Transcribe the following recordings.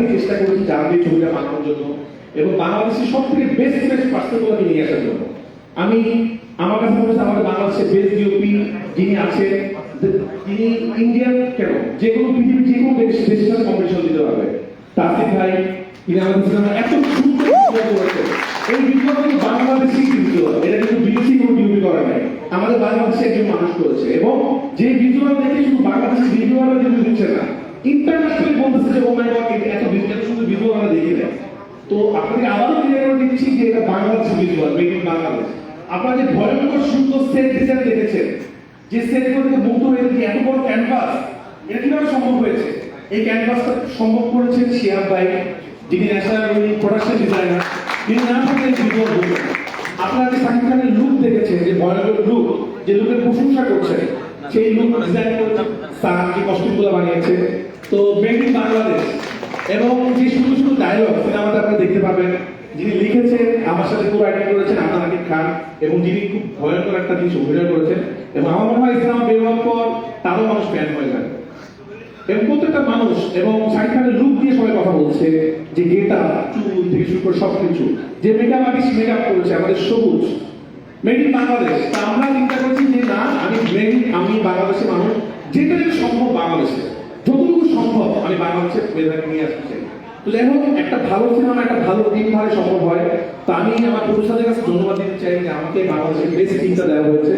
থেকে চেষ্টা করেছি দিয়ে ছবিটা বানানোর জন্য এবং বাংলাদেশের সব থেকে বেস্ট বেস্ট পার্সনগুলোকে নিয়ে আসার জন্য। আমি, আমার কাছে মনে হচ্ছে আমাদের বাংলাদেশের বেস্ট ডিওপি যিনি আছে যিনি ইন্ডিয়ান কেন? যে কোনো পৃথিবীর যে কোনো দেশ, দেশের সাথে কম্পিটিশন দিতে পারবে। তাসিফ ভাই তিনি আমাদের সিনেমা এত সুন্দর ভিডিও করেছেন। এই ভিডিও কিন্তু বাংলাদেশি ভিডিও এটা কিন্তু বিদেশি কোনো ডিউটি করা নাই। আমাদের বাংলাদেশে একজন মানুষ করেছে। এবং যে ভিজুয়াল দেখে শুধু বাংলাদেশি ভিজুয়াল কিন্তু দিচ্ছে না। ইন্টারন্যাশনালি বলতেছে যে ও মাই গড এত ভিজুয়াল শুধু ভিজুয়াল আমরা দেখি না তো আপনাকে আবারও ক্লিয়ার করে দিচ্ছি যে এটা Bangladeshi visual made in Bangladesh আপনারা যে ভয়ঙ্কর সুন্দর সেট ডিজাইন দেখেছেন, যে সেটগুলো থেকে মুক্ত হয়ে যে এত বড় ক্যানভাস এটা কীভাবে সম্ভব হয়েছে? এই ক্যানভাসটা সম্ভব করেছেন শিয়াব ভাই, যিনি ন্যাশনাল প্রোডাকশন ডিজাইনার তিনি না থাকলে এই ভিডিও হতো আপনারা যে সাকিব খানের লুক দেখেছেন, যে ভয়ানক লুক যে লুকের প্রশংসা করছেন, সেই লুক ডিজাইন করে স্যার যে কস্টিউমগুলো বানিয়েছে তো মেড ইন বাংলাদেশ এবং যে সুন্দর সুন্দর ডায়লগ সিনেমাতে আপনারা দেখতে পাবেন। যিনি লিখেছেন, আমার সাথে কো রাইটিং করেছেন আন্না হাকিম খান এবং যিনি খুব ভয়ঙ্কর একটা জিনিস অভিনয় করেছেন। এবং আমার মনে হয় সিনেমা বের হওয়ার পর তারও মানুষ ফ্যান হয়ে যাবে। এবং প্রত্যেকটা মানুষ এবং শাহিদ খানের লুক দিয়ে সবাই কথা বলছে, যে গেটা, চুল থেকে শুরু করে সবকিছু। যে মেকআপ আর্টিস্ট মেকআপ করেছে, আমাদের সবুজ। মেড ইন বাংলাদেশ তা আমরা চিন্তা করছি যে না, আমি মেড আমি বাংলাদেশের মানুষ, যেটা যেটা সম্ভব বাংলাদেশে। যতটুকু সম্ভব। আমি বাংলাদেশের মেধাকে নিয়ে আসতে চাই। তো যাই হোক, একটা ভালো সিনেমা একটা ভালো টিম ভাবে সম্ভব হয়। তা আমি আমার প্রতিষ্ঠানের কাছে ধন্যবাদ দিতে চাই যে আমাকে বাংলাদেশের বেস্ট টিমটা দেওয়া হয়েছে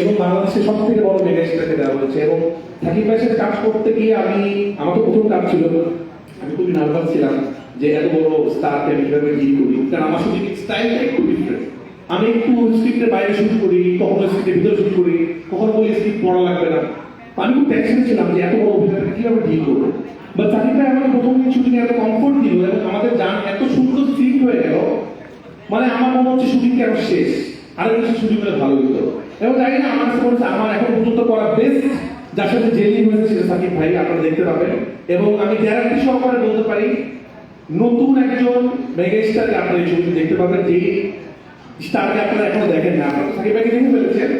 এবং বাংলাদেশের সব থেকে বড় মেগা স্টারকে দেওয়া হয়েছে এবং থাকি ভাইয়ের কাজ করতে গিয়ে আমি, আমার তো প্রথম কাজ ছিল। আমি খুবই নার্ভাস ছিলাম যে এত বড় স্টারকে আমি কীভাবে ডিল করি। কারণ আমার শুধু স্টাইলটা একটু ডিফারেন্ট আমি একটু স্ক্রিপ্টের বাইরে শুট করি, কখনো স্ক্রিপ্টের ভিতরে শুট করি, কখনো বলি স্ক্রিপ্ট পড়া লাগবে না। আমি খুব টেনশনে ছিলাম যে এত বড় অভিনেতা কীভাবে ডিল করব? বা চাকরি ভাই আমাকে প্রথম দিন শুটিং এত কমফোর্ট দিল এবং আমাদের যান এত সুন্দর সিট হয়ে গেল। মানে আমার মনে হচ্ছে শুটিং কেন শেষ। আরও বেশি শুটিং হলে ভালো হতো এবং জানি না, আমার মনে হচ্ছে আমার এখন পর্যন্ত করা বেস্ট যার সাথে জেলি হয়েছে সেটা সাকিব ভাই, আপনারা দেখতে পাবেন। এবং আমি গ্যারান্টি সহকারে বলতে পারি, নতুন একজন মেগা স্টারকে আপনারা এই ছবিতে দেখতে পাবেন যে স্টারকে আপনারা এখনও দেখেন না। আপনারা সাকিব ভাইকে দেখে ফেলেছেন?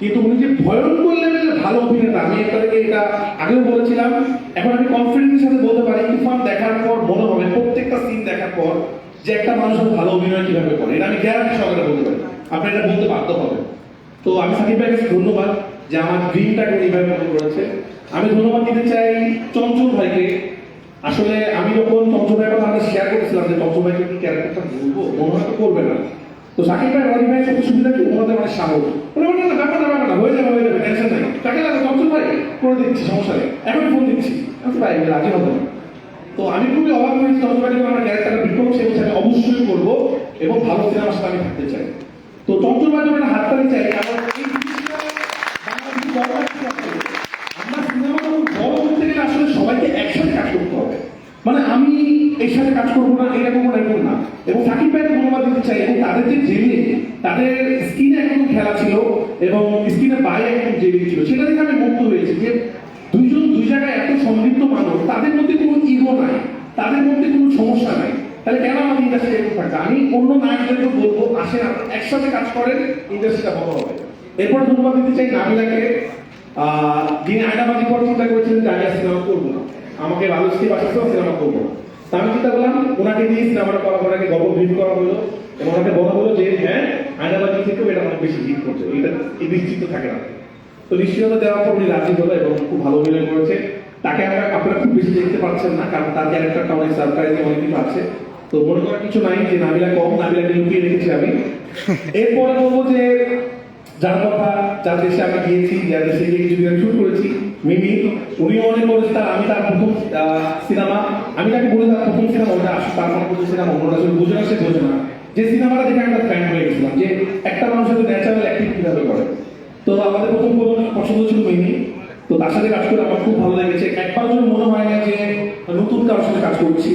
কিন্তু উনি যে ভয়ঙ্কর লেভেলের ভালো অভিনেতা, আমি আপনাদেরকে এটা আগেও বলেছিলাম, এখন আমি কনফিডেন্সের সাথে বলতে পারি তুফান দেখার পর মনে হবে, প্রত্যেকটা সিন দেখার পর যে একটা মানুষ ভালো অভিনয় কীভাবে করে, এটা আমি গ্যারান্টি সহকারে বলতে পারি, আপনি এটা বলতে বাধ্য হবেন। তো আমি সাকিব ভাইকে ধন্যবাদ যে আমার ড্রিমটাকে এইভাবে মনে করেছে। আমি ধন্যবাদ দিতে চাই চঞ্চল ভাইকে। আসলে আমি যখন চঞ্চল ভাইয়ের কথা আমরা শেয়ার করেছিলাম যে চঞ্চল ভাইকে কি ক্যারেক্টারটা বলব? মনে করবে না। তো সাকিব ভাই রবি ভাই সত্যি সুবিধা কি ওনাদের মানে সাহস। বলে বলে না ব্যাপার না না হয়ে যাবে হয়ে যাবে টেনশন নাই। তাকে লাগে তখন ভাই করে দিচ্ছি, সমস্যা নেই। এখন ফোন দিচ্ছি। আমি ভাই রাজি হব তো আমি খুবই অবাক হয়েছি তখন ভাই আমার ক্যারেক্টারটা বিপক্ষ সে বলছে অবশ্যই করব এবং ভালো সিনেমার সাথে আমি থাকতে চাই। তো চঞ্চল ভাই যখন হাততালি চাই আমার মানে আমি এর সাথে কাজ করব না এরকম এরকম না। এবং সাকিব ভাইকে ধন্যবাদ দিতে চাই, এবং তাদের যে জেলে, তাদের স্কিনে একদম খেলা ছিল, এবং স্কিনের বাইরে একদম জেলে ছিল। সেটা দেখে আমি মুক্ত হয়েছি যে দুইজন, দুই জায়গায় এত সমৃদ্ধ মানুষ, তাদের মধ্যে কোনো ইগো নাই, তাদের মধ্যে কোনো সমস্যা নাই। তাহলে কেন আমাদের ইন্ডাস্ট্রি এরকম থাকবে? আমি অন্য নায়কদেরকে বলব, আসেন, একসাথে কাজ করেন ইন্ডাস্ট্রিটা ভালো হবে। এরপর ধন্যবাদ দিতে চাই নাবিলাকে। যিনি আয়নাবাজি পর চিন্তা করেছিলেন যে আমি আর সিনেমা করব না। আমাকে স্ক্রিপ্ট আসতে সিনেমা করব। তা আমি চিন্তা করলাম, ওনাকে দিয়ে সিনেমাটা করা ওনাকে গল্প ভিড় করা হলো এবং ওনাকে বলা হলো যে হ্যাঁ আয়নাবাজি থেকেও এটা অনেক বেশি হিট করছে। এটা নিশ্চিত থাকে না। তো নিশ্চয়তা দেওয়ার পর উনি রাজি হলো এবং খুব ভালো অভিনয় করেছে। তাকে আমরা, আপনারা খুব বেশি দেখতে পাচ্ছেন না, কারণ তার ক্যারেক্টারটা অনেক সারপ্রাইজিং অনেক কিছু আছে। তো মনে করার কিছু নাই যে নাবিলা কম, নাবিলাকে লুকিয়ে রেখেছি আমি। এরপরে বলব যে যার কথা যার দেশে আমি গিয়েছি, যার দেশে গিয়ে কিছু শুট করেছি মিমি উনি মনে করেছে তার আমি তার প্রথম সিনেমা আমি তাকে বলে তার প্রথম সিনেমা ওটা আসলে তার মনে করছে সিনেমা অন্য আসলে বুঝে না, সে বোঝে না। যে সিনেমাটা দেখে একটা ফ্যান হয়ে গেছিলাম, যে একটা মানুষের ন্যাচারাল অ্যাক্টিং কীভাবে করে। তো আমাদের প্রথম পছন্দ ছিল মিমি। তো তার সাথে কাজ করে আমার খুব ভালো লেগেছে। একবার জন্য মনে হয় না যে নতুন কারোর সাথে কাজ করছি